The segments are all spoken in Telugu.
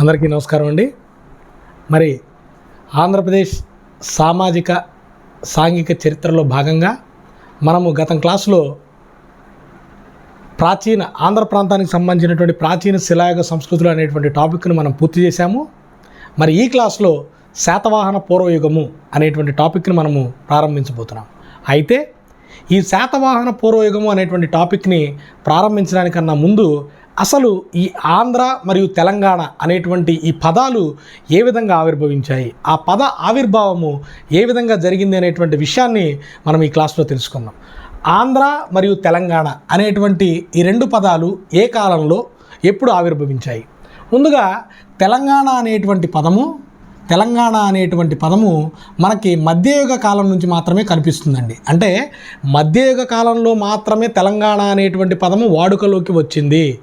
అందరికీ నమస్కారం అండి. మరి ఆంధ్రప్రదేశ్ సామాజిక సాంఘిక చరిత్రలో భాగంగా మనము గతం క్లాసులో ప్రాచీన ఆంధ్ర ప్రాంతానికి సంబంధించినటువంటి ప్రాచీన శిలాయుగ సంస్కృతులు అనేటువంటి టాపిక్ను మనం పూర్తి చేశాము. మరి ఈ క్లాస్లో శాతవాహన పూర్వయుగము అనేటువంటి టాపిక్ని మనము ప్రారంభించబోతున్నాం. అయితే ఈ శాతవాహన పూర్వయుగము అనేటువంటి టాపిక్ని ప్రారంభించడానికన్నా ముందు అసలు ఈ ఆంధ్ర మరియు తెలంగాణ అనేటువంటి ఈ పదాలు ఏ విధంగా ఆవిర్భవించాయి? ఆ పద ఆవిర్భావము ఏ విధంగా జరిగింది అనేటువంటి విషయాన్ని మనం ఈ క్లాస్లో తెలుసుకుందాం. ఆంధ్ర మరియు తెలంగాణ అనేటువంటి ఈ రెండు పదాలు ఏ కాలంలో ఎప్పుడు ఆవిర్భవించాయి? ముందుగా తెలంగాణ అనేటువంటి పదము తెలంగాణ అనేటువంటి పదము మనకి మధ్యయుగ కాలం నుంచి మాత్రమే కనిపిస్తుందండి. అంటే మధ్యయుగ కాలంలో మాత్రమే తెలంగాణ అనేటువంటి పదము వాడుకలోకి వచ్చింది.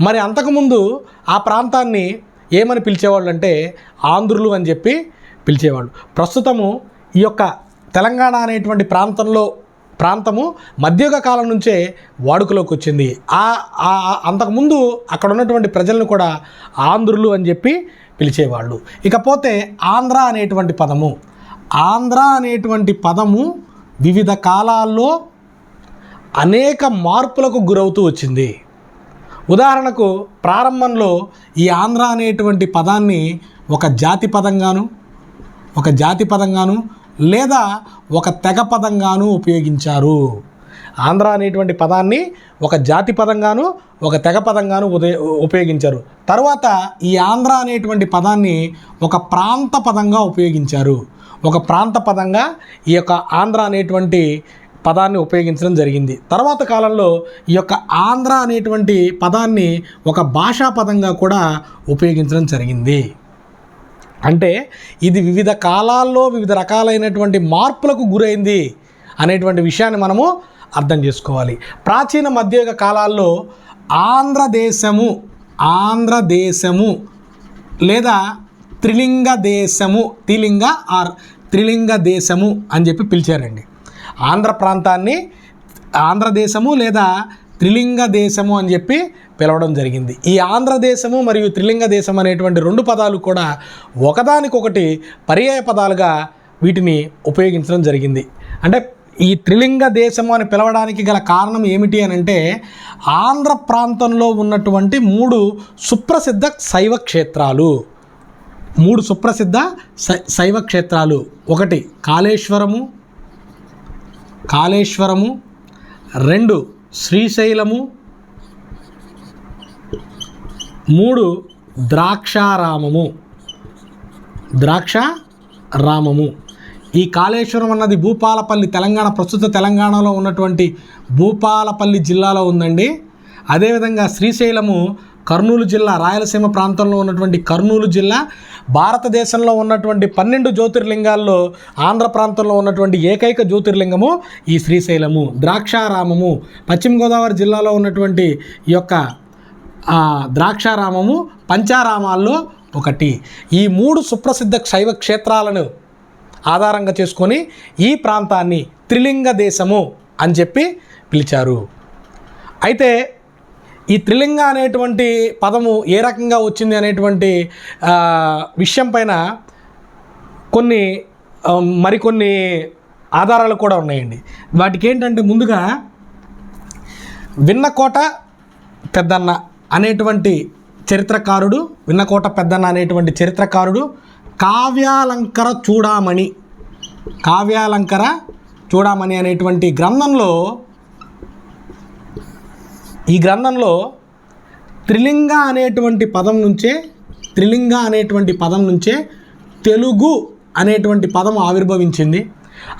మరి అంతకుముందు ఆ ప్రాంతాన్ని ఏమని పిలిచేవాళ్ళు అంటే ఆంధ్రులు అని చెప్పి పిలిచేవాళ్ళు. ప్రస్తుతము ఈ యొక్క తెలంగాణ అనేటువంటి ప్రాంతంలో ప్రాంతము మధ్యయుగ కాలం నుంచే వాడుకలోకి వచ్చింది. ఆ అంతకుముందు అక్కడ ఉన్నటువంటి ప్రజలను కూడా ఆంధ్రులు అని చెప్పి పిలిచేవాళ్ళు. ఇకపోతే ఆంధ్ర అనేటువంటి పదము ఆంధ్ర అనేటువంటి పదము వివిధ కాలాల్లో అనేక మార్పులకు గురవుతూ వచ్చింది. ఉదాహరణకు ప్రారంభంలో ఈ ఆంధ్ర అనేటువంటి పదాన్ని ఒక జాతి పదంగాను ఒక జాతి పదంగాను లేదా ఒక తెగ పదంగాను ఉపయోగించారు. ఆంధ్ర అనేటువంటి పదాన్ని ఒక జాతి పదంగాను ఒక తెగ పదంగాను ఉపయోగించారు. తర్వాత ఈ ఆంధ్ర అనేటువంటి పదాన్ని ఒక ప్రాంత పదంగా ఉపయోగించారు. ఒక ప్రాంత పదంగా ఈ యొక్క ఆంధ్ర అనేటువంటి పదాన్ని ఉపయోగించడం జరిగింది. తర్వాత కాలంలో ఈ యొక్క ఆంధ్ర అనేటువంటి పదాన్ని ఒక భాషా పదంగా కూడా ఉపయోగించడం జరిగింది. అంటే ఇది వివిధ కాలాల్లో వివిధ రకాలైనటువంటి మార్పులకు గురైంది అనేటువంటి విషయాన్ని మనము అర్థం చేసుకోవాలి. ప్రాచీన మధ్యయుగ కాలాల్లో ఆంధ్రదేశము ఆంధ్రదేశము లేదా త్రిలింగ దేశము త్రిలింగ ఆర్ త్రిలింగ దేశము అని చెప్పి పిలిచారండి. ఆంధ్ర ప్రాంతాన్ని ఆంధ్రదేశము లేదా త్రిలింగ దేశము అని చెప్పి పిలవడం జరిగింది. ఈ ఆంధ్రదేశము మరియు త్రిలింగ దేశం అనేటువంటి రెండు పదాలు కూడా ఒకదానికొకటి పర్యాయ పదాలుగా వీటిని ఉపయోగించడం జరిగింది. అంటే ఈ త్రిలింగ దేశము అని పిలవడానికి గల కారణం ఏమిటి అని అంటే ఆంధ్ర ప్రాంతంలో ఉన్నటువంటి మూడు సుప్రసిద్ధ శైవ క్షేత్రాలు. మూడు సుప్రసిద్ధ శై- శైవ క్షేత్రాలు. ఒకటి కాళేశ్వరము కాళేశ్వరము రెండు శ్రీశైలము మూడు ద్రాక్షారామము. ద్రాక్ష రామము ఈ కాళేశ్వరం అన్నది భూపాలపల్లి తెలంగాణ ప్రస్తుత తెలంగాణలో ఉన్నటువంటి భూపాలపల్లి జిల్లాలో ఉందండి. అదేవిధంగా శ్రీశైలము కర్నూలు జిల్లా రాయలసీమ ప్రాంతంలో ఉన్నటువంటి కర్నూలు జిల్లా భారతదేశంలో ఉన్నటువంటి పన్నెండు జ్యోతిర్లింగాల్లో ఆంధ్ర ప్రాంతంలో ఉన్నటువంటి ఏకైక జ్యోతిర్లింగము ఈ శ్రీశైలము ద్రాక్షారామము. పశ్చిమ గోదావరి జిల్లాలో ఉన్నటువంటి ఈ యొక్క ద్రాక్షారామము పంచారామాల్లో ఒకటి. ఈ మూడు సుప్రసిద్ధ శైవ క్షేత్రాలను ఆధారంగా చేసుకొని ఈ ప్రాంతాన్ని త్రిలింగ దేశము అని చెప్పి పిలిచారు. అయితే ఈ త్రిలింగ అనేటువంటి పదము ఏ రకంగా వచ్చింది అనేటువంటి విషయం పైన కొన్ని మరికొన్ని ఆధారాలు కూడా ఉన్నాయండి. వాటికి ఏంటంటే ముందుగా విన్నకోట పెద్దన్న అనేటువంటి చరిత్రకారుడు విన్నకోట పెద్దన్న అనేటువంటి చరిత్రకారుడు కావ్యాలంకర చూడామణి. కావ్యాలంకర చూడామణి అనేటువంటి గ్రంథంలో ఈ గ్రంథంలో త్రిలింగ అనేటువంటి పదం నుంచే త్రిలింగ అనేటువంటి పదం నుంచే తెలుగు అనేటువంటి పదం ఆవిర్భవించింది.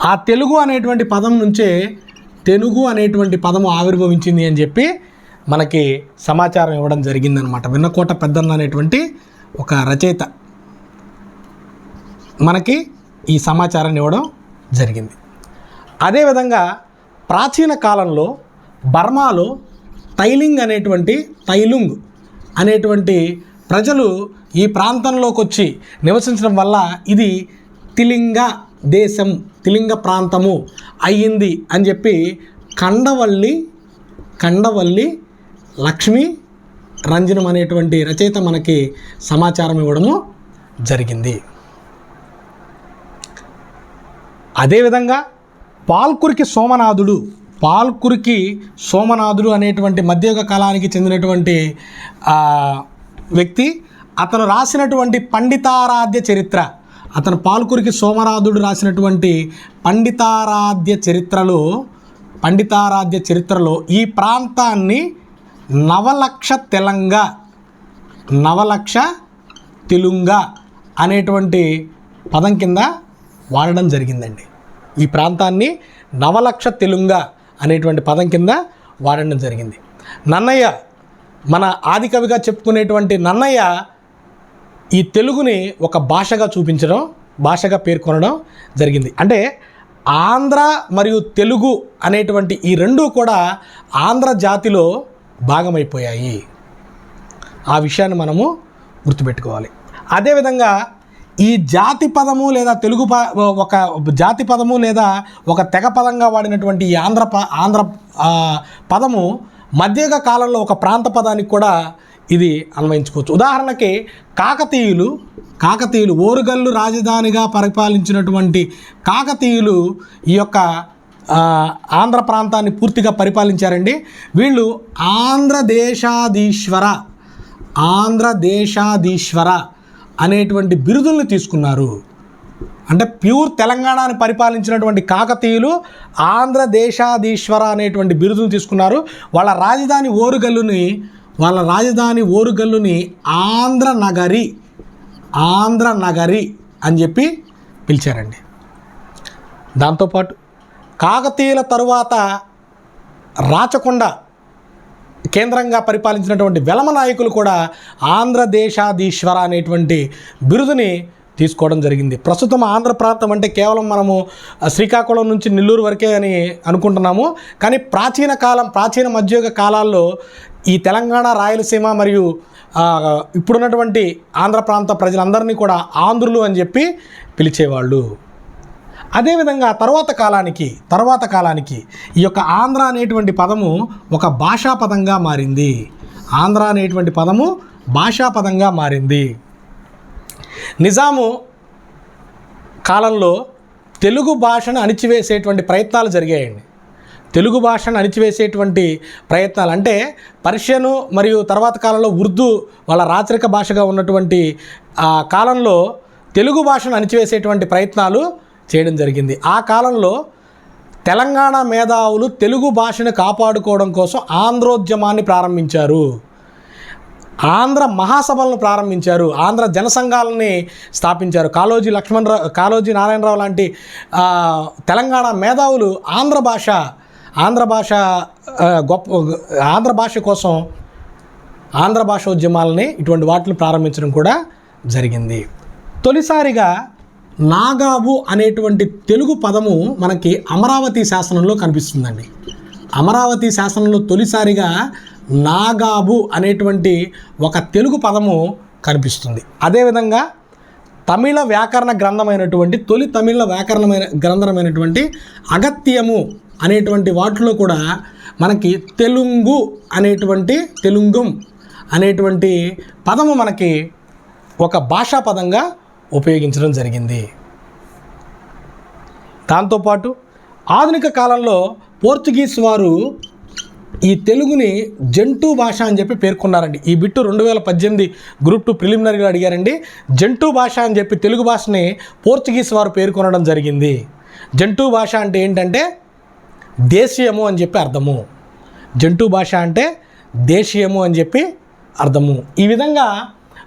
ఆ తెలుగు అనేటువంటి పదం నుంచే తెలుగు అనేటువంటి పదము ఆవిర్భవించింది అని చెప్పి మనకి సమాచారం ఇవ్వడం జరిగిందనమాట విన్నకోట పెద్దన్న అనేటువంటి ఒక రచయిత మనకి ఈ సమాచారాన్ని ఇవ్వడం జరిగింది. అదేవిధంగా ప్రాచీన కాలంలో బర్మాలో తైలింగ్ అనేటువంటి తైలుంగ్ అనేటువంటి ప్రజలు ఈ ప్రాంతంలోకి వచ్చి నివసించడం వల్ల ఇది తిలింగ దేశం తిలింగ ప్రాంతము అయ్యింది అని చెప్పి కండవల్లి కండవల్లి లక్ష్మి రంజనం అనేటువంటి రచయిత మనకి సమాచారం ఇవ్వడము జరిగింది. అదేవిధంగా పాల్కురికి సోమనాథుడు పాల్కురికి సోమనాథుడు అనేటువంటి మధ్యయుగ కాలానికి చెందినటువంటి వ్యక్తి. అతను రాసినటువంటి పండితారాధ్య చరిత్ర అతను పాల్కురికి సోమనాథుడు రాసినటువంటి పండితారాధ్య చరిత్రలో పండితారాధ్య చరిత్రలో ఈ ప్రాంతాన్ని నవలక్ష తెలంగ నవలక్ష తెలుంగ అనేటువంటి పదం కింద వాడడం జరిగిందండి. ఈ ప్రాంతాన్ని నవలక్ష తెలుంగ అనేటువంటి పదం కింద వాడడం జరిగింది. నన్నయ్య మన ఆదికవిగా చెప్పుకునేటువంటి నన్నయ్య ఈ తెలుగుని ఒక భాషగా చూపించడం భాషగా పేర్కొనడం జరిగింది. అంటే ఆంధ్ర మరియు తెలుగు అనేటువంటి ఈ రెండూ కూడా ఆంధ్ర జాతిలో భాగమైపోయాయి. ఆ విషయాన్ని మనము గుర్తుపెట్టుకోవాలి. అదేవిధంగా ఈ జాతి పదము లేదా తెలుగు ప ఒక జాతి పదము లేదా ఒక తెగ పదంగా వాడినటువంటి ఈ ఆంధ్ర ప ఆంధ్ర పదము మధ్యయుగ కాలంలో ఒక ప్రాంత పదానికి కూడా ఇది అన్వయించుకోవచ్చు. ఉదాహరణకి కాకతీయులు కాకతీయులు ఓరుగల్లు రాజధానిగా పరిపాలించినటువంటి కాకతీయులు ఈ యొక్క ఆంధ్ర ప్రాంతాన్ని పూర్తిగా పరిపాలించారండి. వీళ్ళు ఆంధ్రదేశాధీశ్వర ఆంధ్రదేశాధీశ్వర అనేటువంటి బిరుదుల్ని తీసుకున్నారు. అంటే ప్యూర్ తెలంగాణని పరిపాలించినటువంటి కాకతీయులు ఆంధ్రదేశాధీశ్వర అనేటువంటి బిరుదును తీసుకున్నారు. వాళ్ళ రాజధాని ఓరుగల్లుని వాళ్ళ రాజధాని ఓరుగల్లుని ఆంధ్ర నగరి ఆంధ్ర నగరి అని చెప్పి పిలిచారండి. దాంతోపాటు కాకతీయుల తరువాత రాచకొండ కేంద్రంగా పరిపాలించినటువంటి వెలమ నాయకులు కూడా ఆంధ్రదేశాధీశ్వర అనేటువంటి బిరుదుని తీసుకోవడం జరిగింది. ప్రస్తుతం ఆంధ్ర ప్రాంతం అంటే కేవలం మనము శ్రీకాకుళం నుంచి నెల్లూరు వరకే అని అనుకుంటున్నాము. కానీ ప్రాచీన కాలం ప్రాచీన మధ్యయుగ కాలాల్లో ఈ తెలంగాణ రాయలసీమ మరియు ఇప్పుడున్నటువంటి ఆంధ్ర ప్రాంత ప్రజలందరినీ కూడా ఆంధ్రులు అని చెప్పి పిలిచేవాళ్ళు. అదేవిధంగా తర్వాత కాలానికి తర్వాత కాలానికి ఈ యొక్క ఆంధ్ర అనేటువంటి పదము ఒక భాషా పదంగా మారింది. ఆంధ్ర అనేటువంటి పదము భాషా పదంగా మారింది. నిజాము కాలంలో తెలుగు భాషను అణిచివేసేటువంటి ప్రయత్నాలు జరిగాయండి. తెలుగు భాషను అణిచివేసేటువంటి ప్రయత్నాలు అంటే పర్షియను మరియు తర్వాత కాలంలో ఉర్దూ వాళ్ళ రాచరిక భాషగా ఉన్నటువంటి ఆ కాలంలో తెలుగు భాషను అణిచివేసేటువంటి ప్రయత్నాలు చేయడం జరిగింది. ఆ కాలంలో తెలంగాణ మేధావులు తెలుగు భాషను కాపాడుకోవడం కోసం ఆంధ్రోద్యమాన్ని ప్రారంభించారు. ఆంధ్ర మహాసభలను ప్రారంభించారు. ఆంధ్ర జనసంఘాలని స్థాపించారు. కాళోజీ లక్ష్మణరావు కాళోజీ నారాయణరావు లాంటి తెలంగాణ మేధావులు ఆంధ్ర భాష ఆంధ్ర భాష గొప్ప ఆంధ్ర భాష కోసం ఆంధ్ర భాష ఉద్యమాలని ఇటువంటి వాటిని ప్రారంభించడం కూడా జరిగింది. తొలిసారిగా నాగాబు అనేటువంటి తెలుగు పదము మనకి అమరావతి శాసనంలో కనిపిస్తుందండి. అమరావతి శాసనంలో తొలిసారిగా నాగాబు అనేటువంటి ఒక తెలుగు పదము కనిపిస్తుంది. అదేవిధంగా తమిళ వ్యాకరణ గ్రంథమైనటువంటి తొలి తమిళ వ్యాకరణమైన గ్రంథమైనటువంటి అగత్యము అనేటువంటి వాటిలో కూడా మనకి తెలుగు అనేటువంటి తెలుగుం అనేటువంటి పదము మనకి ఒక భాషా పదంగా ఉపయోగించడం జరిగింది. దాంతోపాటు ఆధునిక కాలంలో పోర్చుగీస్ వారు ఈ తెలుగుని జంటు భాష అని చెప్పి పేర్కొన్నారండి. ఈ బిట్టు రెండు వేల పద్దెనిమిది గ్రూప్ టూ ప్రిలిమినరీలో అడిగారండి. జంటు భాష అని చెప్పి తెలుగు భాషని పోర్చుగీస్ వారు పేర్కొనడం జరిగింది. జంటు భాష అంటే ఏంటంటే దేశీయము అని చెప్పి అర్థము. జంటు భాష అంటే దేశీయము అని చెప్పి అర్థము. ఈ విధంగా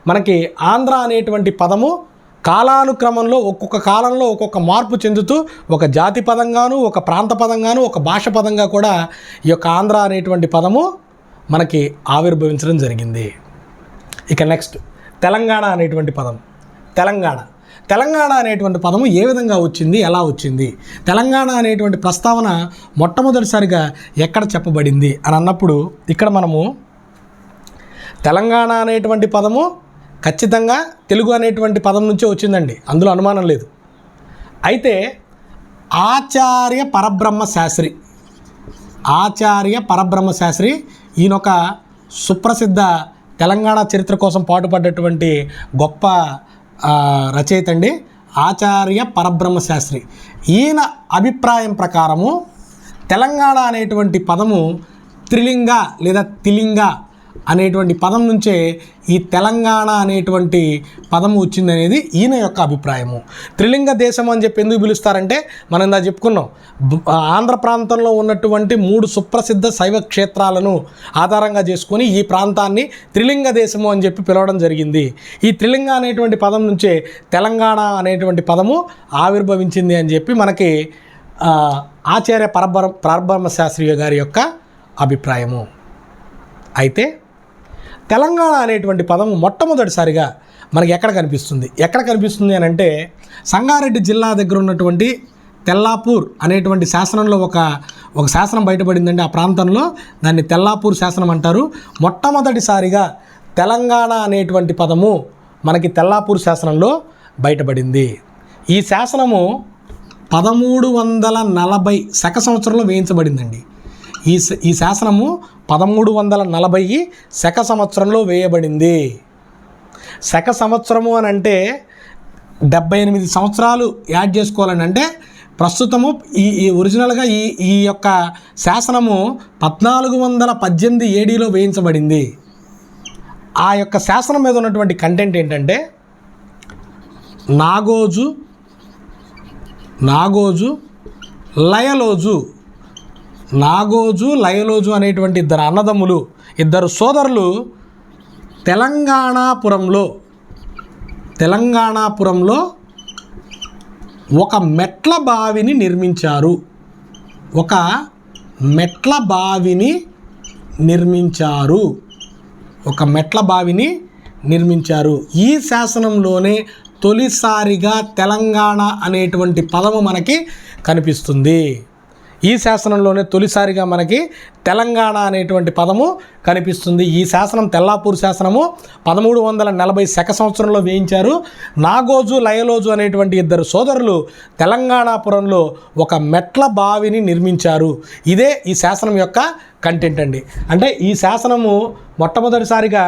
మనకి ఆంధ్ర అనేటువంటి పదము కాలానుక్రమంలో ఒక్కొక్క కాలంలో ఒక్కొక్క మార్పు చెందుతూ ఒక జాతి పదంగాను ఒక ప్రాంత పదంగాను ఒక భాష పదంగా కూడా ఈ యొక్క ఆంధ్ర అనేటువంటి పదము మనకి ఆవిర్భవించడం జరిగింది. ఇక నెక్స్ట్ తెలంగాణ అనేటువంటి పదం. తెలంగాణ. తెలంగాణ అనేటువంటి పదము ఏ విధంగా వచ్చింది? ఎలా వచ్చింది? తెలంగాణ అనేటువంటి ప్రస్తావన మొట్టమొదటిసారిగా ఎక్కడ చెప్పబడింది? అని అన్నప్పుడు ఇక్కడ మనము తెలంగాణ అనేటువంటి పదము ఖచ్చితంగా తెలుగు అనేటువంటి పదం నుంచే వచ్చిందండి. అందులో అనుమానం లేదు. అయితే ఆచార్య పరబ్రహ్మ శాస్త్రి ఆచార్య పరబ్రహ్మ శాస్త్రి ఈయనొక సుప్రసిద్ధ తెలంగాణ చరిత్ర కోసం పాటుపడ్డటువంటి గొప్ప రచయిత అండి. ఆచార్య పరబ్రహ్మ శాస్త్రి. ఈయన అభిప్రాయం ప్రకారము తెలంగాణ అనేటువంటి పదము త్రిలింగ లేదా తిలింగ అనేటువంటి పదం నుంచే ఈ తెలంగాణ అనేటువంటి పదము వచ్చిందనేది ఈయన యొక్క అభిప్రాయము. త్రిలింగ దేశం అని చెప్పి ఎందుకు పిలుస్తారంటే మనం ఇందా చెప్పుకున్నాం ఆంధ్ర ప్రాంతంలో ఉన్నటువంటి మూడు సుప్రసిద్ధ శైవ క్షేత్రాలను ఆధారంగా చేసుకొని ఈ ప్రాంతాన్ని త్రిలింగ దేశము అని చెప్పి పిలవడం జరిగింది. ఈ త్రిలింగ అనేటువంటి పదం నుంచే తెలంగాణ అనేటువంటి పదము ఆవిర్భవించింది అని చెప్పి మనకి ఆచార్య పరబ్రహ్మ పరబ్రహ్మ శాస్త్రి గారి యొక్క అభిప్రాయము. అయితే తెలంగాణ అనేటువంటి పదం మొట్టమొదటిసారిగా మనకి ఎక్కడ కనిపిస్తుంది? ఎక్కడ కనిపిస్తుంది అని అంటే సంగారెడ్డి జిల్లా దగ్గర ఉన్నటువంటి తెల్లాపూర్ అనేటువంటి శాసనంలో ఒక ఒక శాసనం బయటపడిందండి. ఆ ప్రాంతంలో దాన్ని తెల్లాపూర్ శాసనం అంటారు. మొట్టమొదటిసారిగా తెలంగాణ అనేటువంటి పదము మనకి తెల్లాపూర్ శాసనంలో బయటపడింది. ఈ శాసనము పదమూడు వందల నలభై శక సంవత్సరంలో వేయించబడిందండి. ఈ ఈ శాసనము పదమూడు వందల నలభై శక సంవత్సరంలో వేయబడింది. శక సంవత్సరము అని అంటే డెబ్బై ఎనిమిది సంవత్సరాలు యాడ్ చేసుకోవాలని అంటే ప్రస్తుతము ఈ ఈ ఒరిజినల్గా ఈ ఈ యొక్క శాసనము పద్నాలుగు వందల పద్దెనిమిది ఏడీలో వేయించబడింది. ఆ యొక్క శాసనం మీద ఉన్నటువంటి కంటెంట్ ఏంటంటే నాగోజు నాగోజు లయలోజు నాగోజు లయలోజు అనేటువంటి ఇద్దరు అన్నదమ్ములు ఇద్దరు సోదరులు తెలంగాణాపురంలో తెలంగాణాపురంలో ఒక మెట్ల బావిని నిర్మించారు. ఒక మెట్ల బావిని నిర్మించారు. ఒక మెట్ల బావిని నిర్మించారు. ఈ శాసనంలోనే తొలిసారిగా తెలంగాణ అనేటువంటి పదము మనకి కనిపిస్తుంది. ఈ శాసనంలోనే తొలిసారిగా మనకి తెలంగాణ అనేటువంటి పదము కనిపిస్తుంది. ఈ శాసనం తెల్లాపూర్ శాసనము పదమూడు వందల నలభై శక సంవత్సరంలో వేయించారు. నాగోజు లయలోజు అనేటువంటి ఇద్దరు సోదరులు తెలంగాణపురంలో ఒక మెట్ల బావిని నిర్మించారు. ఇదే ఈ శాసనం యొక్క కంటెంట్ అండి. అంటే ఈ శాసనము మొట్టమొదటిసారిగా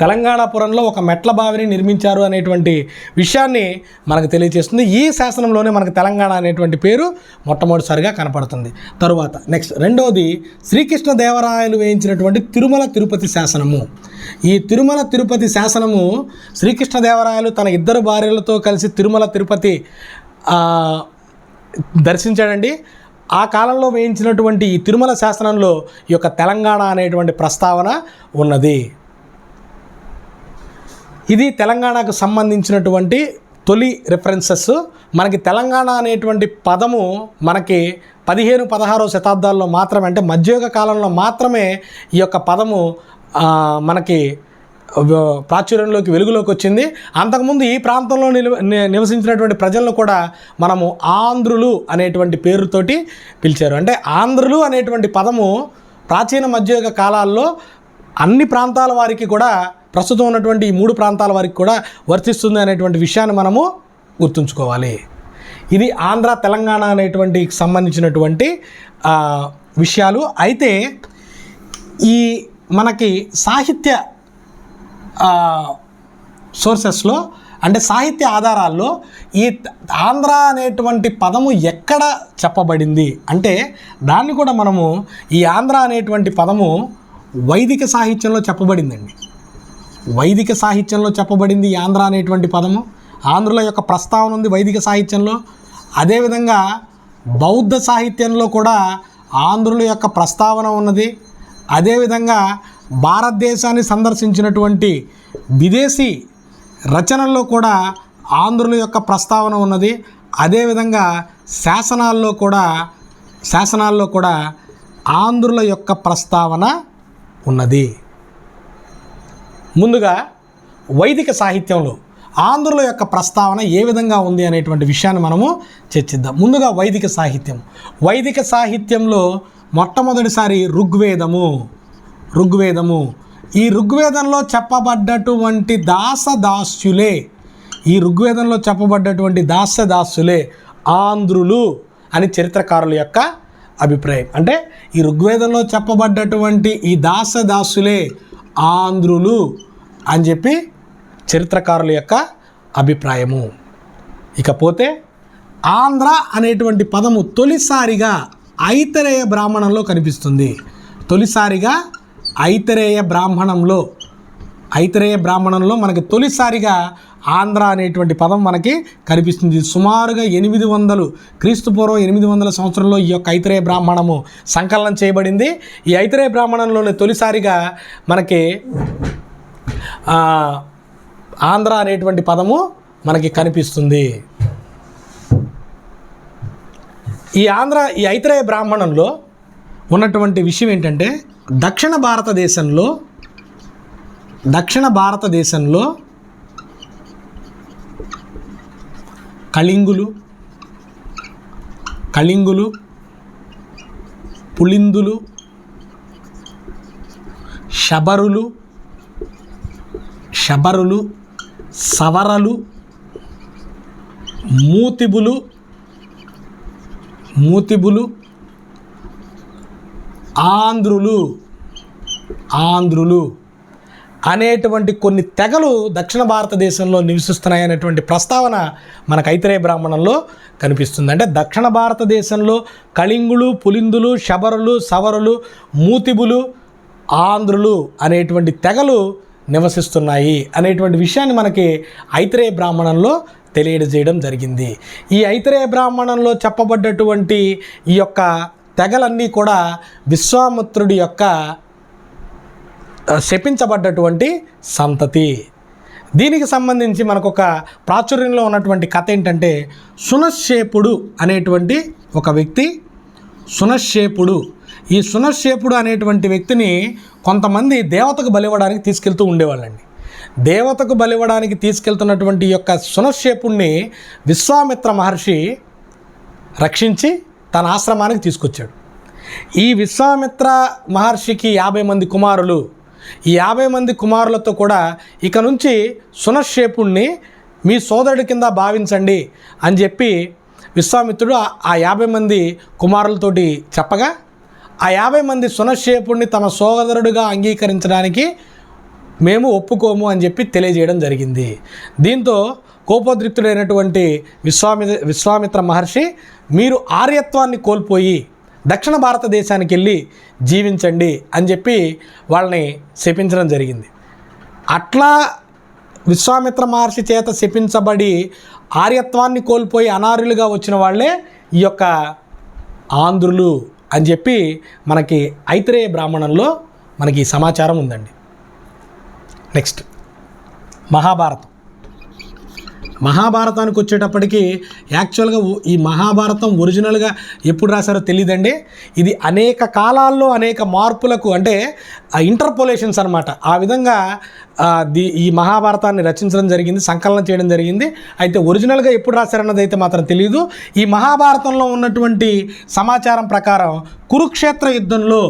తెలంగాణపురంలో ఒక మెట్ల బావిని నిర్మించారు అనేటువంటి విషయాన్ని మనకు తెలియజేస్తుంది ఈ శాసనంలోనే మనకు తెలంగాణ అనేటువంటి పేరు మొట్టమొదటిసారిగా కనపడుతుంది. తరువాత నెక్స్ట్ రెండవది శ్రీకృష్ణ దేవరాయలు వేయించినటువంటి తిరుమల తిరుపతి శాసనము. ఈ తిరుమల తిరుపతి శాసనము శ్రీకృష్ణ దేవరాయలు తన ఇద్దరు భార్యలతో కలిసి తిరుమల తిరుపతి దర్శించాడండి. ఆ కాలంలో వేయించినటువంటి ఈ తిరుమల శాసనంలో ఈ యొక్క తెలంగాణ అనేటువంటి ప్రస్తావన ఉన్నది. ఇది తెలంగాణకు సంబంధించినటువంటి తొలి రిఫరెన్సెస్ మనకి తెలంగాణ అనేటువంటి పదము మనకి పదిహేను పదహారో శతాబ్దాల్లో మాత్రమే అంటే మధ్యయుగ కాలంలో మాత్రమే ఈ యొక్క పదము మనకి ప్రాచుర్యంలోకి వెలుగులోకి వచ్చింది. అంతకుముందు ఈ ప్రాంతంలో నిలు ని- నివసించినటువంటి ప్రజలను కూడా మనము ఆంధ్రులు అనేటువంటి పేరుతోటి పిలిచారు. అంటే ఆంధ్రులు అనేటువంటి పదము ప్రాచీన మధ్యయుగ కాలాల్లో అన్ని ప్రాంతాల వారికి కూడా ప్రస్తుతం ఉన్నటువంటి ఈ మూడు ప్రాంతాల వారికి కూడా వర్తిస్తుంది అనేటువంటి విషయాన్ని మనము గుర్తుంచుకోవాలి. ఇది ఆంధ్ర తెలంగాణ అనేటువంటి సంబంధించినటువంటి విషయాలు. అయితే ఈ మనకి సాహిత్య సోర్సెస్లో అంటే సాహిత్య ఆధారాల్లో ఈ ఆంధ్ర అనేటువంటి పదము ఎక్కడ చెప్పబడింది అంటే దాన్ని కూడా మనము ఈ ఆంధ్ర అనేటువంటి పదము వైదిక సాహిత్యంలో చెప్పబడిందండి. వైదిక సాహిత్యంలో చెప్పబడింది ఆంధ్ర అనేటువంటి పదము. ఆంధ్రుల యొక్క ప్రస్తావన ఉంది వైదిక సాహిత్యంలో. అదేవిధంగా బౌద్ధ సాహిత్యంలో కూడా ఆంధ్రుల యొక్క ప్రస్తావన ఉన్నది. అదేవిధంగా భారతదేశాన్ని సందర్శించినటువంటి విదేశీ రచనల్లో కూడా ఆంధ్రుల యొక్క ప్రస్తావన ఉన్నది. అదేవిధంగా శాసనాల్లో కూడా శాసనాల్లో కూడా ఆంధ్రుల యొక్క ప్రస్తావన ఉన్నది. ముందుగా వైదిక సాహిత్యంలో ఆంధ్రుల యొక్క ప్రస్తావన ఏ విధంగా ఉంది అనేటువంటి విషయాన్ని మనము చర్చిద్దాం. ముందుగా వైదిక సాహిత్యం. వైదిక సాహిత్యంలో మొట్టమొదటిసారి ఋగ్వేదము ఋగ్వేదము. ఈ ఋగ్వేదంలో చెప్పబడ్డటువంటి దాసదాస్యులే ఈ ఋగ్వేదంలో చెప్పబడ్డటువంటి దాసదాస్యులే ఆంధ్రులు అని చరిత్రకారుల యొక్క అభిప్రాయం. అంటే ఈ ఋగ్వేదంలో చెప్పబడ్డటువంటి ఈ దాసదాసులే ఆంధ్రులు అని చెప్పి చరిత్రకారుల యొక్క అభిప్రాయము. ఇకపోతే ఆంధ్ర అనేటువంటి పదము తొలిసారిగా ఐతరేయ బ్రాహ్మణంలో కనిపిస్తుంది. తొలిసారిగా ఐతరేయ బ్రాహ్మణంలో ఐతరేయ బ్రాహ్మణంలో మనకి తొలిసారిగా ఆంధ్ర అనేటువంటి పదం మనకి కనిపిస్తుంది. సుమారుగా ఎనిమిది వందలు క్రీస్తుపూర్వం ఎనిమిది వందల సంవత్సరంలో ఈ యొక్క ఐతరేయ బ్రాహ్మణము సంకలనం చేయబడింది. ఈ ఐతరేయ బ్రాహ్మణంలోనే తొలిసారిగా మనకి ఆంధ్ర అనేటువంటి పదము మనకి కనిపిస్తుంది. ఈ ఆంధ్ర ఈ ఐతరేయ బ్రాహ్మణంలో ఉన్నటువంటి విషయం ఏంటంటే దక్షిణ భారతదేశంలో దక్షిణ భారతదేశంలో కళింగులు కళింగులు పులిందులు శబరులు శబరులు సవరలు మూతిబులు మూతిబులు ఆంధ్రులు ఆంధ్రులు. అనేటువంటి కొన్ని తెగలు దక్షిణ భారతదేశంలో నివసిస్తున్నాయి అనేటువంటి ప్రస్తావన మనకు ఐతరేయ బ్రాహ్మణంలో కనిపిస్తుంది. అంటే దక్షిణ భారతదేశంలో కళింగులు పులిందులు శబరులు సవరులు మూతిబులు ఆంధ్రులు అనేటువంటి తెగలు నివసిస్తున్నాయి అనేటువంటి విషయాన్ని మనకి ఐతరేయ బ్రాహ్మణంలో తెలియజేయడం జరిగింది. ఈ ఐతరేయ బ్రాహ్మణంలో చెప్పబడ్డటువంటి ఈ యొక్క తెగలన్నీ కూడా విశ్వామిత్రుడి యొక్క శపించబడ్డటువంటి సంతతి. దీనికి సంబంధించి మనకు ఒక ప్రాచుర్యంలో ఉన్నటువంటి కథ ఏంటంటే సునశ్శేపుడు అనేటువంటి ఒక వ్యక్తి సునశ్శేపుడు. ఈ సునశ్శేపుడు అనేటువంటి వ్యక్తిని కొంతమంది దేవతకు బలివ్వడానికి తీసుకెళ్తూ ఉండేవాళ్ళండి. దేవతకు బలివ్వడానికి తీసుకెళ్తున్నటువంటి యొక్క సునశ్శేపుణ్ణి విశ్వామిత్ర మహర్షి రక్షించి తన ఆశ్రమానికి తీసుకొచ్చాడు. ఈ విశ్వామిత్ర మహర్షికి యాభై మంది కుమారులు ఈ యాభై మంది కుమారులతో కూడా ఇక నుంచి సునశ్శేపుణ్ణి మీ సోదరుడి కింద భావించండి అని చెప్పి విశ్వామిత్రుడు ఆ- యాభై మంది కుమారులతోటి చెప్పగా ఆ యాభై మంది సునశేపుణ్ణి తమ సోదరుడిగా అంగీకరించడానికి మేము ఒప్పుకోము అని చెప్పి తెలియజేయడం జరిగింది. దీంతో కోపోద్రిక్తుడైనటువంటి విశ్వామి విశ్వామిత్ర మహర్షి మీరు ఆర్యత్వాన్ని కోల్పోయి దక్షిణ భారతదేశానికి వెళ్ళి జీవించండి అని చెప్పి వాళ్ళని శపించడం జరిగింది. అట్లా విశ్వామిత్ర మహర్షి చేత శపించబడి ఆర్యత్వాన్ని కోల్పోయి అనార్యులుగా వచ్చిన వాళ్ళే ఈ యొక్క ఆంధ్రులు అని చెప్పి మనకి ఐతరేయ బ్రాహ్మణంలో మనకి సమాచారం ఉందండి. నెక్స్ట్ మహాభారతం. మహాభారతానికి వచ్చేటప్పటికి యాక్చువల్గా ఈ మహాభారతం ఒరిజినల్గా ఎప్పుడు రాశారో తెలియదండి ఇది అనేక కాలాల్లో అనేక మార్పులకు అంటే ఇంటర్పోలేషన్స్ అనమాట ఆ విధంగా ది ఈ మహాభారతాన్ని రచించడం జరిగింది సంకలనం చేయడం జరిగింది. అయితే ఒరిజినల్గా ఎప్పుడు రాశారన్నది అయితే మాత్రం తెలియదు ఈ మహాభారతంలో ఉన్నటువంటి సమాచారం ప్రకారం కురుక్షేత్ర యుద్ధంలో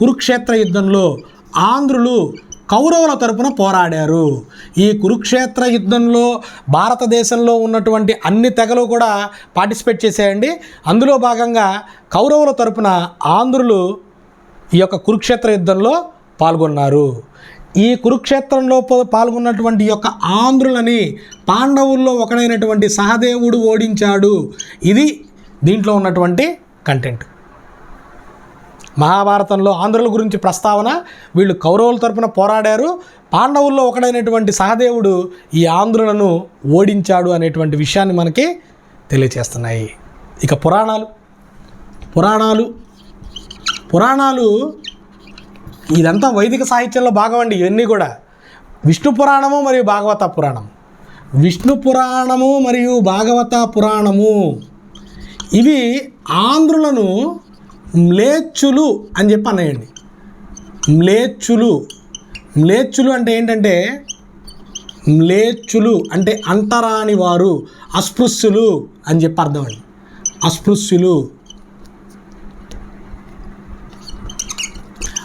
కురుక్షేత్ర యుద్ధంలో ఆంధ్రులు కౌరవుల తరపున పోరాడారు. ఈ కురుక్షేత్ర యుద్ధంలో భారతదేశంలో ఉన్నటువంటి అన్ని తెగలు కూడా పార్టిసిపేట్ చేశాయండి. అందులో భాగంగా కౌరవుల తరపున ఆంధ్రులు ఈ యొక్క కురుక్షేత్ర యుద్ధంలో పాల్గొన్నారు. ఈ కురుక్షేత్రంలో పాల్గొన్నటువంటి ఈ యొక్క ఆంధ్రులని పాండవుల్లో ఒకడైనటువంటి సహదేవుడు ఓడించాడు. ఇది దీంట్లో ఉన్నటువంటి కంటెంట్. మహాభారతంలో ఆంధ్రుల గురించి ప్రస్తావన వీళ్ళు కౌరవుల తరపున పోరాడారు. పాండవుల్లో ఒకడైనటువంటి సహదేవుడు ఈ ఆంధ్రులను ఓడించాడు అనేటువంటి విషయాన్ని మనకి తెలియచేస్తున్నాయి. ఇక పురాణాలు పురాణాలు పురాణాలు ఇదంతా వైదిక సాహిత్యంలో భాగమండి ఇవన్నీ కూడా. విష్ణు పురాణము మరియు భాగవత పురాణం. విష్ణు పురాణము మరియు భాగవత పురాణము. ఇవి ఆంధ్రులను మ్లేచ్చులు అని చెప్పి అన్నాయండి మ్లేచ్చులు. మ్లేచ్చులు అంటే ఏంటంటే మ్లేచ్చులు అంటే అంటరాని వారు అస్పృశ్యులు అని చెప్పి అర్థం అండి. అస్పృశ్యులు.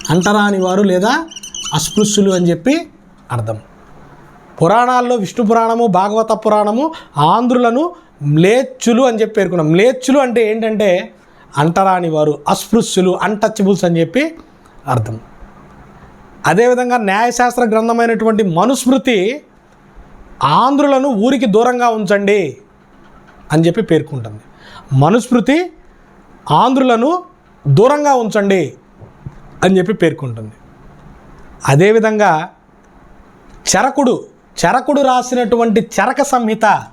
అంటరాని వారు లేదా అస్పృశ్యులు అని చెప్పి అర్థం. పురాణాల్లో విష్ణు పురాణము భాగవత పురాణము ఆంధ్రులను మ్లేచ్చులు అని చెప్పి పేర్కొన్నాం. మ్లేచ్చులు అంటే ఏంటంటే అంటరాని వారు అస్పృశ్యులు అన్టచబుల్స్ అని చెప్పి అర్థం. అదేవిధంగా న్యాయశాస్త్ర గ్రంథమైనటువంటి మనుస్మృతి ఆంధ్రులను ఊరికి దూరంగా ఉంచండి అని చెప్పి పేర్కొంటుంది. మనుస్మృతి ఆంధ్రులను దూరంగా ఉంచండి అని చెప్పి పేర్కొంటుంది. అదేవిధంగా చరకుడు చరకుడు రాసినటువంటి చరక సంహిత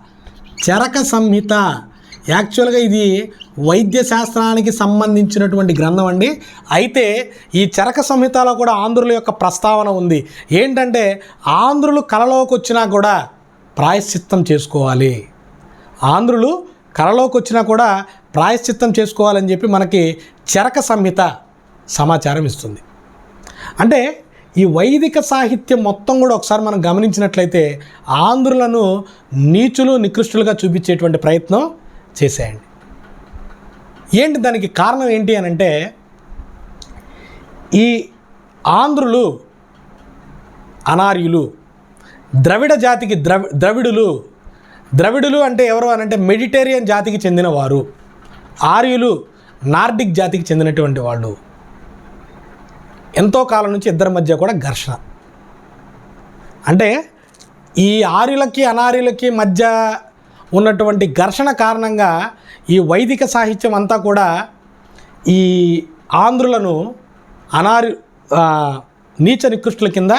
చరక సంహిత యాక్చువల్గా ఇది వైద్య శాస్త్రానికి సంబంధించినటువంటి గ్రంథం అండి. అయితే ఈ చరక సంహితలో కూడా ఆంధ్రుల యొక్క ప్రస్తావన ఉంది. ఏంటంటే ఆంధ్రులు కలలోకి వచ్చినా కూడా ప్రాయశ్చిత్తం చేసుకోవాలి. ఆంధ్రులు కలలోకి వచ్చినా కూడా ప్రాయశ్చిత్తం చేసుకోవాలని చెప్పి మనకి చరక సంహిత సమాచారం ఇస్తుంది. అంటే ఈ వైదిక సాహిత్యం మొత్తం కూడా ఒకసారి మనం గమనించినట్లయితే ఆంధ్రులను నీచులు నికృష్టులుగా చూపించేటువంటి ప్రయత్నం చేసేయండి. ఏంటి దానికి కారణం ఏంటి అని అంటే ఈ ఆంధ్రులు అనార్యులు ద్రవిడ జాతికి ద్రవి ద్రవిడులు ద్రవిడులు అంటే ఎవరు అని అంటే మెడిటేరియన్ జాతికి చెందినవారు ఆర్యులు నార్డిక్ జాతికి చెందినటువంటి వాళ్ళు. ఎంతో కాలం నుంచి ఇద్దరి మధ్య కూడా ఘర్షణ. అంటే ఈ ఆర్యులకి అనార్యులకి మధ్య ఉన్నటువంటి ఘర్షణ కారణంగా ఈ వైదిక సాహిత్యం అంతా కూడా ఈ ఆంధ్రులను అనారు నీచ నికృష్టుల కింద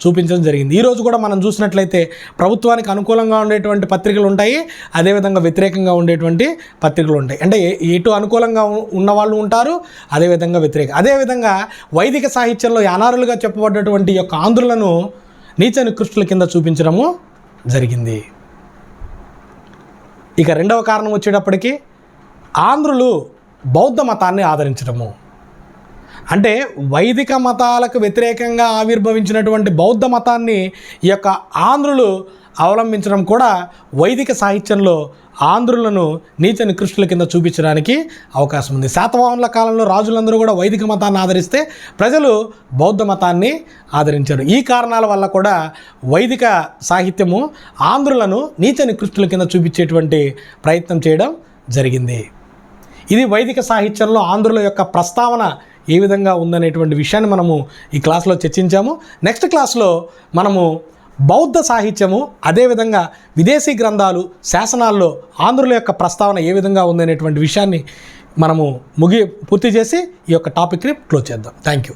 చూపించడం జరిగింది. ఈరోజు కూడా మనం చూసినట్లయితే ప్రభుత్వానికి అనుకూలంగా ఉండేటువంటి పత్రికలు ఉంటాయి అదేవిధంగా వ్యతిరేకంగా ఉండేటువంటి పత్రికలు ఉంటాయి. అంటే ఎటు అనుకూలంగా ఉన్న వాళ్ళు ఉంటారు అదేవిధంగా వ్యతిరేక అదేవిధంగా వైదిక సాహిత్యంలో అనారులుగా చెప్పబడ్డటువంటి యొక్క ఆంధ్రులను నీచ నికృష్టుల కింద చూపించడము జరిగింది. ఇక రెండవ కారణం వచ్చేటప్పటికి ఆంధ్రులు బౌద్ధ మతాన్ని ఆదరించడము. అంటే వైదిక మతాలకు వ్యతిరేకంగా ఆవిర్భవించినటువంటి బౌద్ధ మతాన్ని ఈ యొక్క ఆంధ్రులు అవలంబించడం కూడా వైదిక సాహిత్యంలో ఆంధ్రులను నీచ నికృష్టుల కింద చూపించడానికి అవకాశం ఉంది. శాతవాహనుల కాలంలో రాజులందరూ కూడా వైదిక మతాన్ని ఆదరిస్తే ప్రజలు బౌద్ధ మతాన్ని ఆదరించారు. ఈ కారణాల వల్ల కూడా వైదిక సాహిత్యము ఆంధ్రులను నీచ నికృష్టుల కింద చూపించేటువంటి ప్రయత్నం చేయడం జరిగింది. ఇది వైదిక సాహిత్యంలో ఆంధ్రుల యొక్క ప్రస్తావన ఏ విధంగా ఉందనేటువంటి విషయాన్ని మనము ఈ క్లాస్లో చర్చించాము. నెక్స్ట్ క్లాస్లో మనము బౌద్ధ సాహిత్యము అదేవిధంగా విదేశీ గ్రంథాలు శాసనాల్లో ఆంధ్రుల యొక్క ప్రస్తావన ఏ విధంగా ఉందనేటువంటి విషయాన్ని మనము ముగి పూర్తి చేసి ఈ యొక్క టాపిక్ని క్లోజ్ చేద్దాం. Thank you